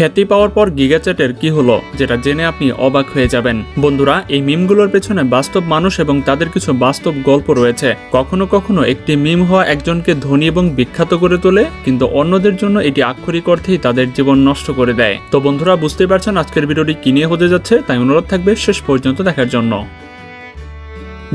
খ্যাতি পাওয়ার পর গিগাচ্যাটের কি হলো, যেটা জেনে আপনি অবাক হয়ে যাবেন। বন্ধুরা, এই মিমগুলোর পেছনে বাস্তব মানুষ এবং তাদের কিছু বাস্তব গল্প রয়েছে। কখনো কখনো একটি মিম হওয়া একজনকে ধনী এবং বিখ্যাত করে তোলে, কিন্তু অন্যদের জন্য এটি আক্ষরিক অর্থেই তাদের জীবন নষ্ট করে দেয়। তো বন্ধুরা বুঝতে পারছেন আজকের ভিডিওটি কি নিয়ে হতে যাচ্ছে, তাই অনুরোধ থাকবে শেষ পর্যন্ত দেখার জন্য।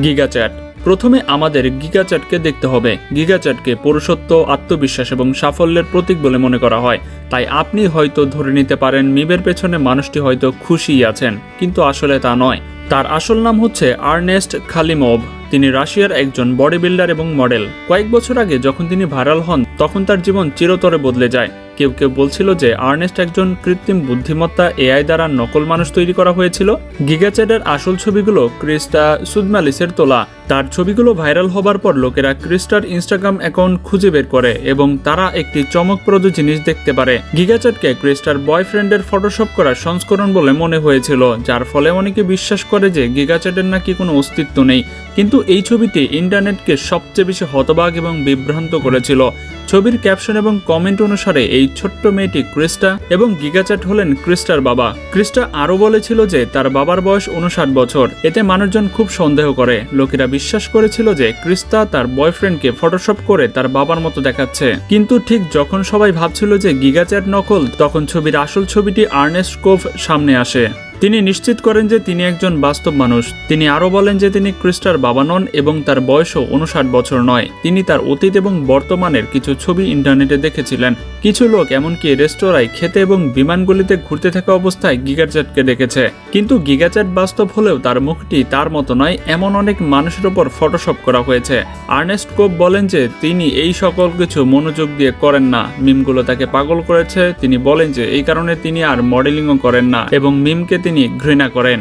গিগাচ্যাট প্রথমে আমাদের গিগাচ্যাটকে দেখতে হবে। গিগাচ্যাটকে পুরুষত্ব, আত্মবিশ্বাস এবং সাফল্যের প্রতীক বলে মনে করা হয়। তাই আপনি হয়তো ধরে নিতে পারেন মিমের পেছনে মানুষটি হয়তো খুশিই আছেন। কিন্তু আসলে তা নয়। তার আসল নাম হচ্ছে আর্নেস্ট খালিমোভ। তিনি রাশিয়ার একজন বডি বিল্ডার এবং মডেল। কয়েক বছর আগে যখন তিনি ভাইরাল হন, তখন তার জীবন চিরতরে বদলে যায়। কেউ কেউ বলছিল যে আর্নেস্ট একজন কৃত্রিম বুদ্ধিমত্তা, এআই দ্বারা নকল মানুষ তৈরি করা হয়েছিল। গিগাচ্যাটের আসল ছবিগুলো ক্রিস্টা সুদমালিসের তোলা। তার ছবিগুলো ভাইরাল হবার পর লোকেরা ক্রিস্টার ইনস্টাগ্রাম অ্যাকাউন্ট খুঁজে বের করে এবং তারা একটি চমকপ্রদ জিনিস দেখতে পারে। গিগাচ্যাটকে ক্রিস্টার বয়ফ্রেন্ডের ফটোশপ করা সংস্করণ বলে মনে হয়েছিল, যার ফলে অনেকে বিশ্বাস করে যে গিগাচ্যাটের নাকি কোনো অস্তিত্ব নেই। কিন্তু এই ছবিটি ইন্টারনেটকে সবচেয়ে বেশি হতবাক এবং বিভ্রান্ত করেছিল। ছবির ক্যাপশন এবং কমেন্ট অনুসারে এই ছোট্ট মেয়েটি ক্রিস্টা এবং গিগাচ্যাট হলেন ক্রিস্টার বাবা। ক্রিস্টা আরও বলেছিল যে তার বাবার বয়স উনষাট বছর, এতে মানুষজন খুব সন্দেহ করে। লোকেরা বিশ্বাস করেছিল যে ক্রিস্টা তার বয়ফ্রেন্ডকে ফটোশপ করে তার বাবার মতো দেখাচ্ছে। কিন্তু ঠিক যখন সবাই ভাবছিল যে গিগাচ্যাট নকল, তখন ছবির আসল ছবিটি আর্নেস্ট কোভ সামনে আসে। তিনি নিশ্চিত করেন যে তিনি একজন বাস্তব মানুষ। তিনি আরও বলেন যে তিনি ক্রিস্টার বাবা নন এবং তার বয়সও উনষাট বছর নয়। তিনি তার অতীত এবং বর্তমানের কিছু ছবি ইন্টারনেটে দেখেছিলেন। কিছু লোক এমনকি রেস্তোরাঁয় খেতে এবং বিমানগুলিতে ঘুরতে থাকা অবস্থায় গিগাচ্যাটকে দেখেছে। কিন্তু গিগাচ্যাট বাস্তব হলেও তার মুখটি তার মতো নয়, এমন অনেক মানুষের ওপর ফটোশপ করা হয়েছে। আর্নেস্ট কোপ বলেন যে তিনি এই সকল কিছু মনোযোগ দিয়ে করেন না। মিমগুলো তাকে পাগল করেছে। তিনি বলেন যে এই কারণে তিনি আর মডেলিংও করেন না এবং মিমকে তিনি ঘৃণা করেন।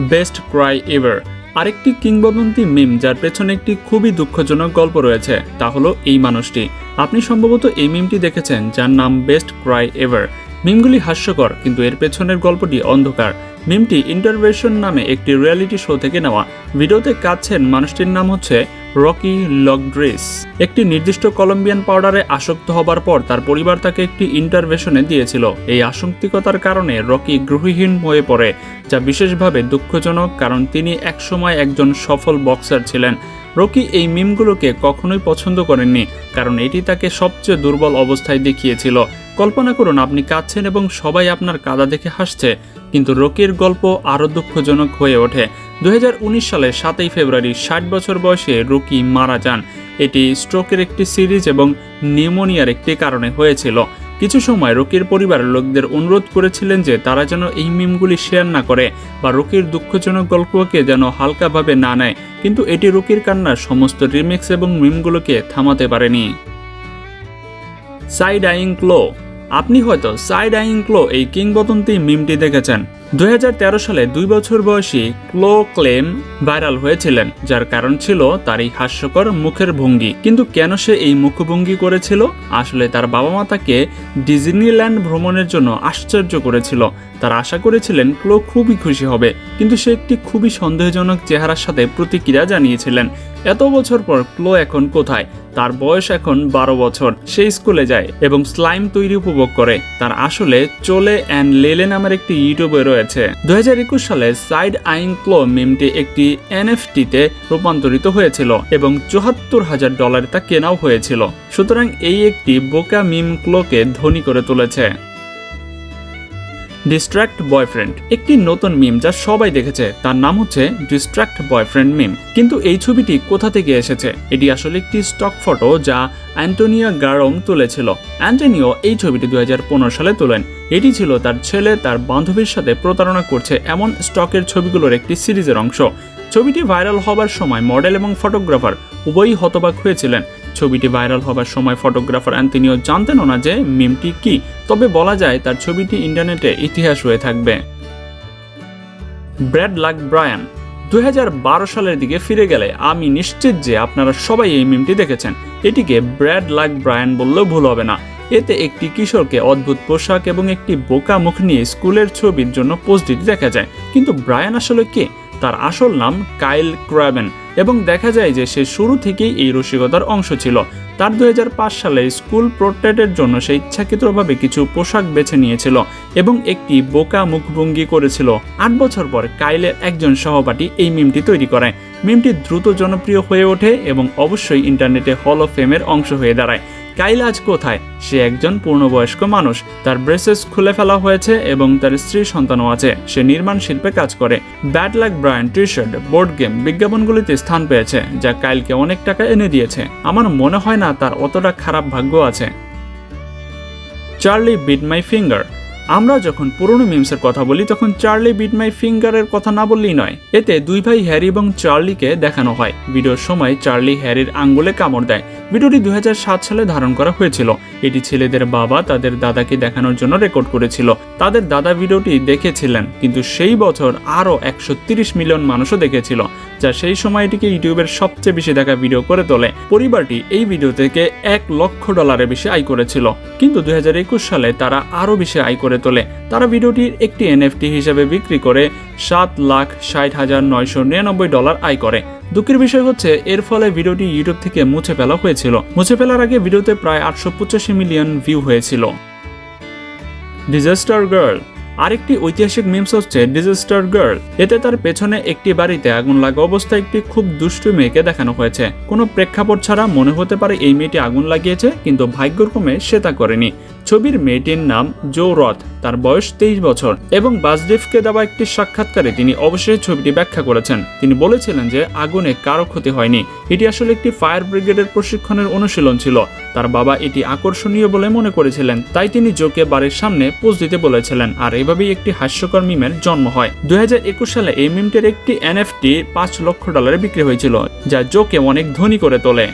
Best cry ever. আরেকটি কিংবদন্তি মিম যার পেছনে একটি খুবই দুঃখজনক গল্প রয়েছে, তা হলো এই মানুষটি। আপনি সম্ভবত এই মিমটি দেখেছেন, যার নাম বেস্ট ক্রাই এভার। মিমগুলি হাস্যকর, কিন্তু এর পেছনের গল্পটি অন্ধকার। মিমটি ইন্টারভেশন নামে একটি রিয়েলিটি শো থেকে নেওয়া। ভিডিওতে কাঁদছেন মানুষটির নাম হচ্ছে রকি লগড্রেস একটি নির্দিষ্ট কলম্বিয়ান পাউডারে আসক্ত হবার পর তার পরিবার তাকে একটি ইন্টারভেশনে দিয়েছিল। এই আসক্তিকতার কারণে রকি গৃহহীন হয়ে পড়ে, যা বিশেষভাবে দুঃখজনক কারণ তিনি একসময় একজন সফল বক্সার ছিলেন। রকি এই মিমগুলোকে কখনোই পছন্দ করেননি, কারণ এটি তাকে সবচেয়ে দুর্বল অবস্থায় দেখিয়েছিল। কল্পনা করুন, আপনি কাঁদছেন এবং সবাই আপনার কাদা দেখে হাসছে, কিন্তু রকির গল্প আরও দুঃখজনক হয়ে ওঠে। উনিশ সালে সাতই ফেব্রুয়ারি ষাট বছর বয়সে রুকি মারা যান। এটি স্ট্রোকের একটি সিরিজ এবং নিউমোনিয়ার একটি কারণে হয়েছিল। কিছু সময় রকির পরিবারের লোকদের অনুরোধ করেছিলেন যে তারা যেন এই মিমগুলি শেয়ার না করে বা রকির দুঃখজনক গল্পকে যেন হালকাভাবে না নেয়। কিন্তু এটি রকির কান্নার সমস্ত রিমিক্স এবং মিমগুলোকে থামাতে পারেনি। Side eyeing Chloe. আপনি হয়তো সাইড আইং ক্লো এই কিংবদন্তি মিমটি দেখেছেন। দুই হাজার তেরো সালে দুই বছর বয়সী ক্লো ক্লেম ভাইরাল হয়েছিলেন, যার কারণ ছিল তার এই হাস্যকর মুখের ভঙ্গি। কিন্তু কেন সে এই মুখভঙ্গি করেছিল? আসলে তার বাবা মা তাকে ডিজনিল্যান্ড ভ্রমণের জন্য আশ্চর্য করেছিল। তারা আশা করেছিলেন ক্লো খুবই খুশি হবে, কিন্তু সে একটি খুবই সন্দেহজনক চেহারার সাথে প্রতিক্রিয়া জানিয়েছিলেন। এত বছর পর ক্লো এখন কোথায়? তার বয়স এখন বারো বছর। সে স্কুলে যায় এবং স্লাইম তৈরি উপভোগ করে। তার আসলে চলে অ্যান্ড লেলে নামের একটি ইউটিউবে রয়েছে হাজার একুশ সালে সাইড আইন ক্লো মিমটি একটি এনএফটিতে রূপান্তরিত হয়েছিল এবং চুহাত্তর হাজার ডলার তা কেনাও হয়েছিল। সুতরাং এই একটি বোকা মিম ক্লোকে ধনী করে তুলেছে। ডিস্ট্র্যাক্ট বয়ফ্রেন্ড একটি নতুন মিম যা সবাই দেখেছে। তার নাম হচ্ছে ডিস্ট্র্যাক্ট বয়ফ্রেন্ড মিম কিন্তু এই ছবিটি কোথা থেকে এসেছে? এটি আসলে একটি স্টক ফটো যা অ্যান্টোনিও গারম তুলেছিল। অ্যান্টোনিও এই ছবিটি দুই হাজার পনেরো সালে তোলেন। এটি ছিল তার ছেলে, তার বান্ধবীর সাথে প্রতারণা করছে এমন স্টকের ছবিগুলোর একটি সিরিজের অংশ। ছবিটি ভাইরাল হবার সময় মডেল এবং ফটোগ্রাফার উভয়ই হতবাক হয়েছিলেন। ছবিটি ভাইরাল হবার সময় ফটোগ্রাফার অ্যান্টনিও জানতেনও না যে মিমটি কি, তবে বলা যায় তার ছবিটি ইন্টারনেটে ইতিহাস হয়ে থাকবে। ব্র্যাড লাক ব্রায়ান, দুই সালের দিকে ফিরে গেলে আমি নিশ্চিত যে আপনারা সবাই এই মিমটি দেখেছেন। এটিকে ব্র্যাড লাক ব্রায়ান বললেও ভুল হবে না। এতে একটি কিশোরকে অদ্ভুত পোশাক এবং একটি বোকা মুখ নিয়ে স্কুলের ছবির জন্য পোস্ট দিতে দেখা যায়। কিন্তু ব্রায়ান আসলে কে? তার আসল নাম কাইল ক্রাবেন এবং দেখা যায় যে সে শুরু থেকেই এই রসিকতার অংশ ছিল। তার দুই হাজার পাঁচ সালে স্কুল পোর্ট্রেটের জন্য সে ইচ্ছাকৃতভাবে কিছু পোশাক বেছে নিয়েছিল এবং একটি বোকা মুখভঙ্গি করেছিল। আট বছর পর কাইলের একজন সহপাঠী এই মিমটি তৈরি করে মিমটি দ্রুত জনপ্রিয় হয়ে ওঠে এবং অবশ্যই ইন্টারনেটে হল অফ ফেমের অংশ হয়ে দাঁড়ায়। কাইল আজ কোথায়? সে একজন পূর্ণবয়স্ক মানুষ। তার ব্রেসেস খুলে ফেলা হয়েছে এবং তার স্ত্রী সন্তানও আছে। সে নির্মাণ শিল্পে কাজ করে। Bad luck Brian T shirt board game বিজ্ঞাপনগুলিতে স্থান পেয়েছে, যা কাইলকে অনেক টাকা এনে দিয়েছে। আমার মনে হয় না তার অতটা খারাপ ভাগ্য আছে। চার্লি বিট মাই ফিঙ্গার আমরা যখন পুরনো মিমসের কথা বলি, তখন চার্লি বিট মাই ফিঙ্গারের কথা না বললেই নয়। এতে দুই ভাই হ্যারি এবং চার্লিকে দেখানো হয়। ভিডিওর সময় চার্লি হ্যারির আঙ্গুলে কামড় দেয়। ভিডিওটি দুই হাজার সাত সালে ধারণ করা হয়েছিল। এটি ছেলেদের বাবা তাদের দাদাকে দেখানোর জন্য রেকর্ড করেছিল। তাদের দাদা ভিডিওটি দেখেছিলেন, কিন্তু সেই বছর আরও একশো মিলিয়ন মানুষও দেখেছিল। যা সেই সময় এটিকে ইউটিউবের সবচেয়ে বেশি দেখা ভিডিও করে তোলে। পরিবারটি এই ভিডিও থেকে এক লক্ষ ডলারের বেশি আয় করেছিল। কিন্তু দুই সালে তারা আরও বেশি আয় করে তোলে। তারা ভিডিওটির একটি এনএফটি হিসেবে বিক্রি করে সাত লাখ ষাট হাজার নয়শো নিরানব্বই ডলার আয় করে। দুঃখের বিষয় হচ্ছে, এর ফলে ভিডিওটি ইউটিউব থেকে মুছে ফেলা হয়েছিল। মুছে ফেলার আগে ভিডিওতে প্রায় আটশো পঁচাশি মিলিয়ন ভিউ হয়েছিল। ডিজাস্টার গার্ল আরেকটি ঐতিহাসিক মিমস হচ্ছে ডিজাস্টার গার্ল এতে তার পেছনে একটি বাড়িতে আগুন লাগা অবস্থায় একটি খুব দুষ্টু মেয়েকে দেখানো হয়েছে। কোনো প্রেক্ষাপট ছাড়া মনে হতে পারে এই মেয়েটি আগুন লাগিয়েছে, কিন্তু ভাগ্যক্রমে সে তা করেনি। ছবির মেয়েটির নাম জো রথ। তার বয়স তেইশ বছর এবং বাসডিফকে দেওয়া একটি সাক্ষাৎকারে তিনি অবশ্যই ছবিটি ব্যাখ্যা করেছেন। তিনি বলেছিলেন যে আগুনে কারও ক্ষতি হয়নি। এটি আসলে একটি ফায়ার ব্রিগেডের প্রশিক্ষণের অনুশীলন ছিল। তার বাবা এটি আকর্ষণীয় বলে মনে করেছিলেন। তাই তিনি জোকে বাড়ির সামনে পোজ দিতে বলেছিলেন। আর এভাবেই একটি হাস্যকর মিমের জন্ম হয়। দুই হাজার একুশ সালে এই মিমটির একটি এনএফটি পাঁচ লক্ষ ডলারে বিক্রি হয়েছিল, যা জোকে অনেক ধনী করে তোলে।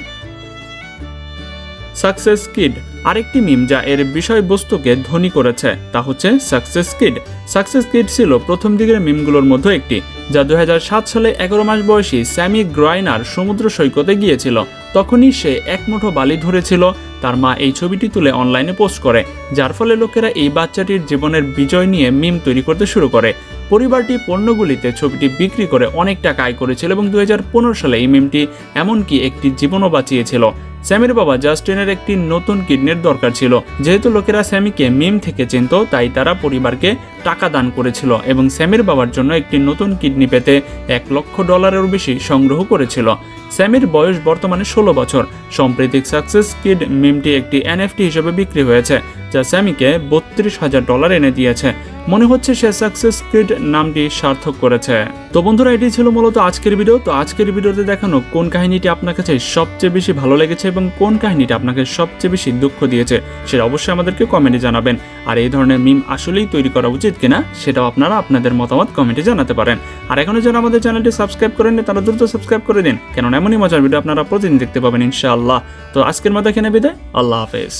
সাকসেস কিড আরেকটি মিম যা এর বিষয়বস্তুকে ধনী করেছে, তা হচ্ছে সাকসেস কিড সাকসেস কিড ছিল প্রথম দিকের মিমগুলোর মধ্যে একটি, যা দুহাজার সাত সালে এগারো মাস বয়সী স্যামি গ্রাইনার সমুদ্র সৈকতে গিয়েছিল। তখনই সে এক মুঠো বালি ধরেছিল, তার মা এই ছবিটি তুলে অনলাইনে পোস্ট করে, যার ফলে লোকেরা এই বাচ্চাটির জীবনের বিজয় নিয়ে মিম তৈরি করতে শুরু করে। পরিবারটি পণ্যগুলিতে ছবিটি বিক্রি করে অনেক টাকা আয় করেছিল এবং দুই হাজার পনেরো সালে এই মিমটি এমনকি একটি জীবনও বাঁচিয়েছিল। স্যামির বাবা জাস্টিনের একটি নতুন কিডনির দরকার ছিল। যেহেতু লোকেরা স্যামিকে মিম থেকে চিনত, তাই তারা পরিবারকে টাকা দান করেছিল এবং স্যামির বাবার জন্য একটি নতুন কিডনি পেতে এক লক্ষ ডলারেরও বেশি সংগ্রহ করেছিল। স্যামির বয়স বর্তমানে ষোলো বছর। সাম্প্রতিক সাকসেস কিড মিমটি একটি এনএফটি হিসেবে বিক্রি হয়েছে, যা স্যামিকে বত্রিশ হাজার ডলার এনে দিয়েছে। মনে হচ্ছে সে সাকসেস কিড নামটি সার্থক করেছে। তো বন্ধুরা, এটি ছিল মূলত আজকের ভিডিও তো আজকের ভিডিওতে দেখানো কোন কাহিনীটি আপনার কাছে সবচেয়ে বেশি ভালো লেগেছে এবং কোন কাহিনীটি আপনাকে সবচেয়ে বেশি দুঃখ দিয়েছে, সেটা অবশ্যই আমাদেরকে কমেন্টে জানাবেন। আর এই ধরনের মিম আসলেই তৈরি করা উচিত কিনা, সেটাও আপনারা আপনাদের মতামত কমেন্টে জানাতে পারেন। আর এখনও যারা আমাদের চ্যানেলটি সাবস্ক্রাইব করেন তারা দ্রুত সাবস্ক্রাইব করে দিন। কেননা এমনই মজার ভিডিও আপনারা প্রতিদিন দেখতে পাবেন, ইনশাআল্লাহ। তো আজকের মতো এখানে বিদায়। আল্লাহ হাফেজ।